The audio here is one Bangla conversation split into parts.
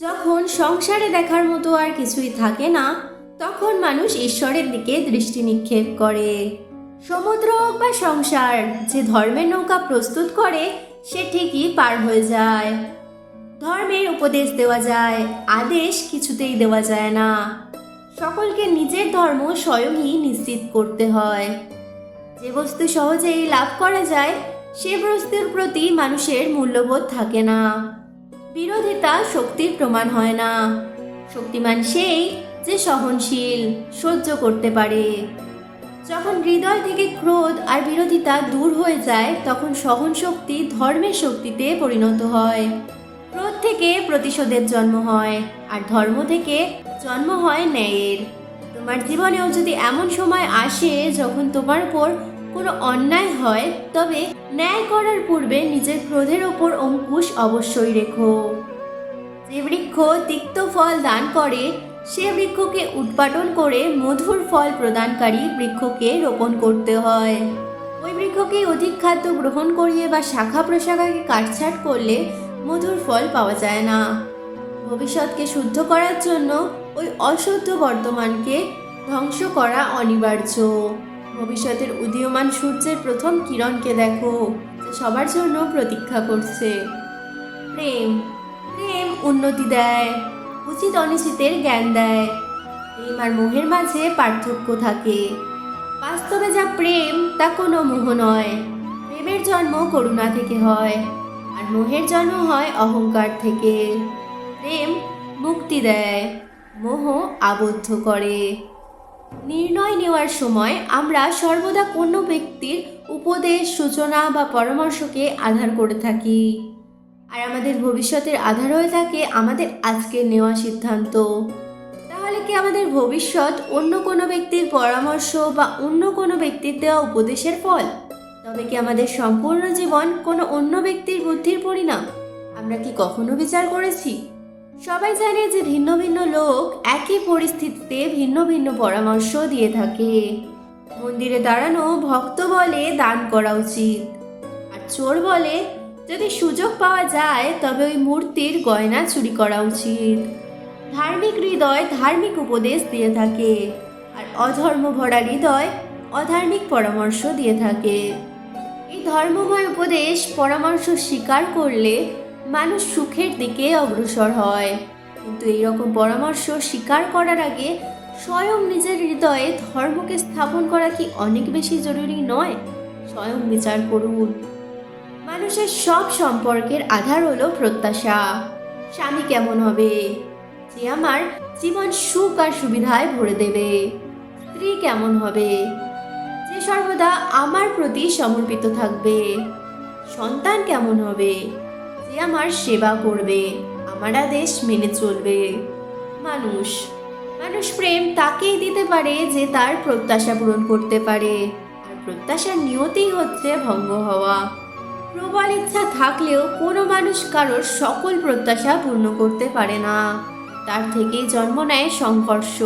যখন সংসারে দেখার মতো আর কিছুই থাকে না, তখন মানুষ ঈশ্বরের দিকে দৃষ্টি নিক্ষেপ করে। সমুদ্র হোক বা সংসার, যে ধর্মের নৌকা প্রস্তুত করে, সে ঠিকই পার হয়ে যায়। ধর্মের উপদেশ দেওয়া যায়, আদেশ কিছুতেই দেওয়া যায় না। সকলকে নিজের ধর্ম স্বয়ংই নিশ্চিত করতে হয়। যে বস্তু সহজেই লাভ করা যায়, সে বস্তুর প্রতি মানুষের মূল্যবোধ থাকে না। বিরোধিতা শক্তির প্রমাণ হয় না। শক্তিমান সেই যে সহনশীল, সহ্য করতে পারে। যখন হৃদয় থেকে ক্রোধ আর বিরোধিতা দূর হয়ে যায়, তখন সহন শক্তি ধর্মের শক্তিতে পরিণত হয়। ক্রোধ থেকে প্রতিশোধের জন্ম হয়, আর ধর্ম থেকে জন্ম হয় ন্যায়ের। তোমার জীবনেও যদি এমন সময় আসে যখন তোমার উপর কোনো অন্যায় হয়, তবে ন্যায় করার পূর্বে নিজের ক্রোধের ওপর অঙ্কুশ অবশ্যই রেখো। যে বৃক্ষ তিক্ত ফল দান করে, সে বৃক্ষকে উৎপাদন করে মধুর ফল প্রদানকারী বৃক্ষকে রোপণ করতে হয়। ওই বৃক্ষকে অধিক খাদ্য গ্রহণ করিয়ে বা শাখা প্রশাখাকে কাটছাট করলে মধুর ফল পাওয়া যায় না। ভবিষ্যৎকে শুদ্ধ করার জন্য ওই অশুদ্ধ বর্তমানকে ধ্বংস করা অনিবার্য। ভবিষ্যতের উদীয়মান সূর্যের প্রথম কিরণকে দেখো সবার জন্য প্রতীক্ষা করছে। প্রেম প্রেম উন্নতি দেয়, উচিত অনুচিতের জ্ঞান দেয়। প্রেম আর মোহের মাঝে পার্থক্য থাকে। বাস্তবে যা প্রেম, তা কোনো মোহ নয়। প্রেমের জন্ম করুণা থেকে হয়, আর মোহের জন্ম হয় অহংকার থেকে। প্রেম মুক্তি দেয়, মোহ আবদ্ধ করে। নির্ণয় নেওয়ার সময় আমরা সর্বদা কোনো ব্যক্তির উপদেশ, সূচনা বা পরামর্শকে আধার করে থাকি। আর আমাদের ভবিষ্যতের আধার হয়ে থাকে আমাদের আজকে নেওয়া সিদ্ধান্ত। তাহলে কি আমাদের ভবিষ্যৎ অন্য কোনো ব্যক্তির পরামর্শ বা অন্য কোনো ব্যক্তির দেওয়া উপদেশের ফল? তবে কি আমাদের সম্পূর্ণ জীবন কোনো অন্য ব্যক্তির বুদ্ধির পরিণাম? আমরা কি কখনো বিচার করেছি? সবাই জানে যে ভিন্ন ভিন্ন লোক একই পরিস্থিতিতে ভিন্ন ভিন্ন পরামর্শ দিয়ে থাকে। মন্দিরে দাঁড়ানো ভক্ত বলে দান করা উচিত। আর চোর বলে, যদি সুযোগ পাওয়া যায়, তবে ওই মূর্তির গয়না চুরি করা উচিত। ধার্মিক হৃদয় ধার্মিক উপদেশ দিয়ে থাকে, আর অধর্ম ভরা হৃদয় অধার্মিক পরামর্শ দিয়ে থাকে। এই ধর্মময় উপদেশ পরামর্শ স্বীকার করলে মানুষ সুখের দিকে অগ্রসর হয়। কিন্তু এই রকম পরামর্শ স্বীকার করার আগে স্বয়ং নিজের হৃদয়ে ধর্মকে স্থাপন করা কি অনেক বেশি জরুরি নয়? স্বয়ং বিচার করুন। মানুষের সব সম্পর্কের আধার হলো প্রত্যাশা। স্বামী কেমন হবে? যে আমার জীবন সুখ আর সুবিধায় ভরে দেবে। স্ত্রী কেমন হবে? যে সর্বদা আমার প্রতি সমর্পিত থাকবে। সন্তান কেমন হবে? যে আমার সেবা করবে, আমার আদেশ মেনে চলবে। মানুষ মানুষ প্রেম তাকেই দিতে পারে যে তার প্রত্যাশা পূরণ করতে পারে। আর প্রত্যাশার নিয়তি হচ্ছে ভঙ্গ হওয়া। প্রবল ইচ্ছা থাকলেও কোনো মানুষ কারোর সকল প্রত্যাশা পূর্ণ করতে পারে না। তার থেকেই জন্ম নেয় সংঘর্ষ।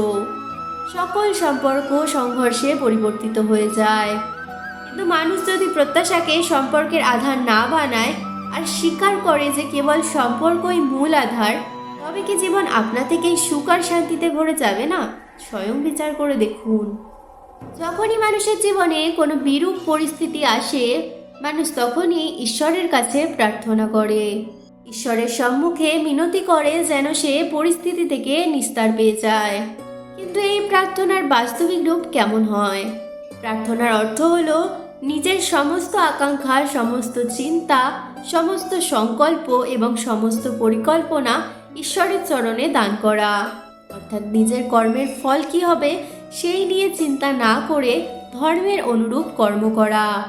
সকল সম্পর্ক সংঘর্ষে পরিবর্তিত হয়ে যায়। কিন্তু মানুষ যদি প্রত্যাশাকে সম্পর্কের আধার না বানায় আর স্বীকার করে যে কেবল সম্পর্কই মূল আধার, তবে কি জীবন আপনা থেকেই সুখ আর শান্তিতে ভরে যাবে না? স্বয়ং বিচার করে দেখুন। যখনই মানুষের জীবনে কোনো বিরূপ পরিস্থিতি আসে, মানুষ তখনই ঈশ্বরের কাছে প্রার্থনা করে। ঈশ্বরের সম্মুখে মিনতি করে যেন সে পরিস্থিতি থেকে নিস্তার পেয়ে যায়। কিন্তু এই প্রার্থনার বাস্তবিক রূপ কেমন হয়? প্রার্থনার অর্থ হলো নিজের সমস্ত আকাঙ্ক্ষা, সমস্ত চিন্তা সমস্ত সংকল্প এবং সমস্ত পরিকল্পনা ঈশ্বরের চরণে দান করা। অর্থাৎ নিজের কর্মের ফল কি হবে, সেই নিয়ে চিন্তা না করে ধর্মের অনুরূপ কর্ম করা।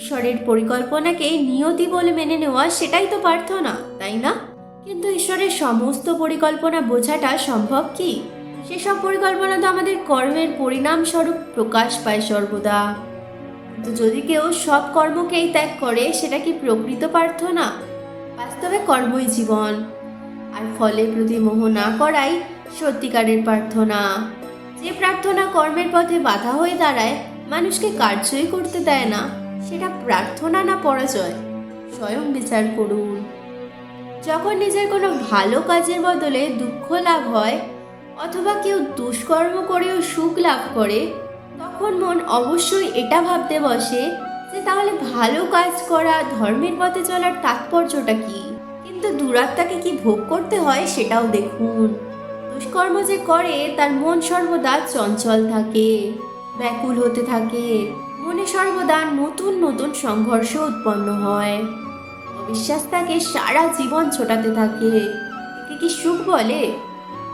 ঈশ্বরের পরিকল্পনাকে নিয়তি বলে মেনে নেওয়া সেটাই তো প্রার্থনা, তাই না? কিন্তু ঈশ্বরের সমস্ত পরিকল্পনা বোঝাটা সম্ভব কি? সেসব পরিকল্পনা তো আমাদের কর্মের পরিণাম স্বরূপ প্রকাশ পায় সর্বদা। কিন্তু যদি কেউ সব কর্মকেই ত্যাগ করে, সেটা কি প্রকৃত প্রার্থনা? বাস্তবে কর্মই জীবন। আর ফলে প্রতি মোহ না করাই সত্যিকারের প্রার্থনা। যে প্রার্থনা কর্মের পথে বাধা হয়ে দাঁড়ায়, মানুষকে কার্যই করতে দেয় না, সেটা প্রার্থনা না পরাজয়, স্বয়ং বিচার করুন। যখন নিজের কোনো ভালো কাজের বদলে দুঃখ লাভ হয়, অথবা কেউ দুষ্কর্ম করেও সুখ লাভ করে তখন মন অবশ্যই এটা ভাবতে বসে যে তাহলে ভালো কাজ করা, ধর্মের পথে চলার তাৎপর্যটা কি? কিন্তু দুরাত্মাকে কি ভোগ করতে হয় সেটাও দেখুন। দুষ্কর্ম যে করে, তার মন সর্বদা চঞ্চল থাকে, ব্যাকুল হতে থাকে। মনে সর্বদা নতুন নতুন সংঘর্ষ উৎপন্ন হয়। অবিশ্বাস তাকে সারা জীবন ছোটাতে থাকে। একে কি সুখ বলে?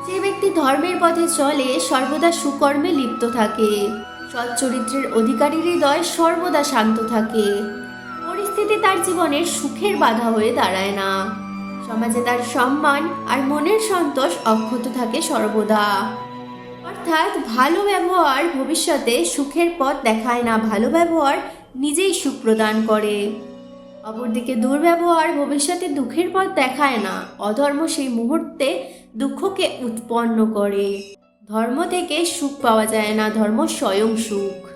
যে ব্যক্তি ধর্মের পথে চলে, সর্বদা সুকর্মে লিপ্ত থাকে। সৎ চরিত্রের অধিকারী হৃদয় সর্বদা শান্ত থাকে। পরিস্থিতি তার জীবনের সুখের বাধা হয়ে দাঁড়ায় না। সমাজে তার সম্মান আর মনের সন্তোষ অক্ষত থাকে সর্বদা। অর্থাৎ ভালো ব্যবহার ভবিষ্যতে সুখের পথ দেখায় না, ভালো ব্যবহার নিজেই সুখ প্রদান করে। অপরদিকে দুর্ব্যবহার ভবিষ্যতে দুঃখের পথ দেখায় না, অধর্ম সেই মুহূর্তে দুঃখকে উৎপন্ন করে। ধর্ম থেকে সুখ পাওয়া যায় না, ধর্ম স্বয়ং সুখ।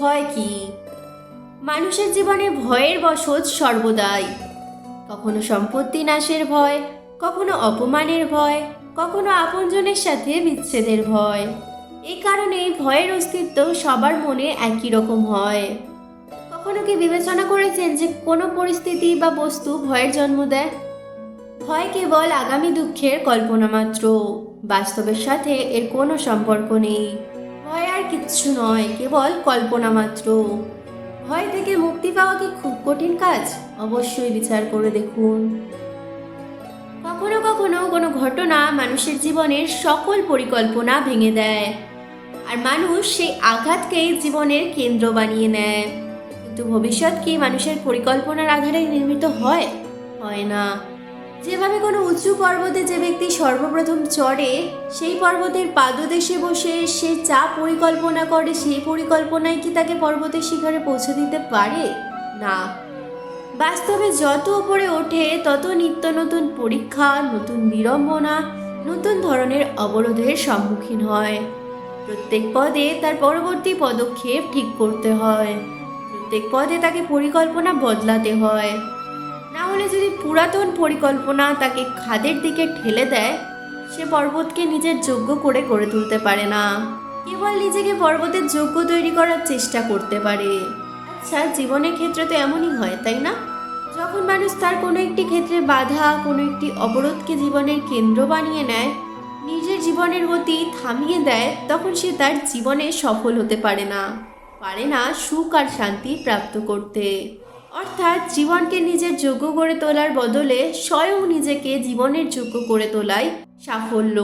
ভয় কি? মানুষের জীবনে ভয়ের বসত সর্বদাই। কখনো সম্পত্তি নাশের ভয়, কখনো অপমানের ভয়, কখনো আপনজনের সাথে বিচ্ছেদের ভয়। এই কারণে ভয়ের অস্তিত্ব সবার মনে একই রকম হয়। কখনো কি বিবেচনা করেছেন যে কোনো পরিস্থিতি বা বস্তু ভয়ের জন্ম দেয়? ভয় কেবল আগামী দুঃখের কল্পনা মাত্র, বাস্তবের সাথে এর কোনো সম্পর্ক নেই। ভয় আর কিচ্ছু নয়, কেবল কল্পনা মাত্র। ভয় থেকে মুক্তি পাওয়া কি খুব কঠিন কাজ? অবশ্যই বিচার করে দেখুন। কখনো কখনো কোনো ঘটনা মানুষের জীবনের সকল পরিকল্পনা ভেঙে দেয়, আর মানুষ সেই আঘাতকেই জীবনের কেন্দ্র বানিয়ে নেয়। কিন্তু ভবিষ্যৎ কি মানুষের পরিকল্পনার আধারে নির্মিত হয়? হয় না। যেভাবে কোনো উঁচু পর্বতে যে ব্যক্তি সর্বপ্রথম চড়ে, সেই পর্বতের পাদদেশে বসে সে যা পরিকল্পনা করে, সেই পরিকল্পনায় কি তাকে পর্বতের শিখরে পৌঁছে দিতে পারে? না। বাস্তবে যত উপরে ওঠে, তত নিত্য নতুন পরীক্ষা, নতুন বিড়ম্বনা, নতুন ধরনের অবরোধের সম্মুখীন হয়। প্রত্যেক পদে তার পরবর্তী পদক্ষেপ ঠিক করতে হয়। প্রত্যেক পদে তাকে পরিকল্পনা বদলাতে হয়। না হলে যদি পুরাতন পরিকল্পনা তাকে খাদের দিকে ঠেলে দেয়, সে পর্বতকে নিজের যোগ্য করে গড়ে তুলতে পারে না। কেবল নিজেকে পর্বতের যোগ্য তৈরি করার চেষ্টা করতে পারে। আচ্ছা জীবনের ক্ষেত্রে তো এমনই হয়, তাই না? যখন মানুষ তার কোনো একটি ক্ষেত্রে বাধা, কোনো একটি অবরোধকে জীবনের কেন্দ্র বানিয়ে নেয়, নিজের জীবনের গতি থামিয়ে দেয়, তখন সে তার জীবনে সফল হতে পারে না। পারে না সুখ আর শান্তি প্রাপ্ত করতে। অর্থাৎ জীবনকে নিজের যোগ্য করে তোলার বদলে স্বয়ং নিজেকে জীবনের যোগ্য করে তোলাই সাফল্য।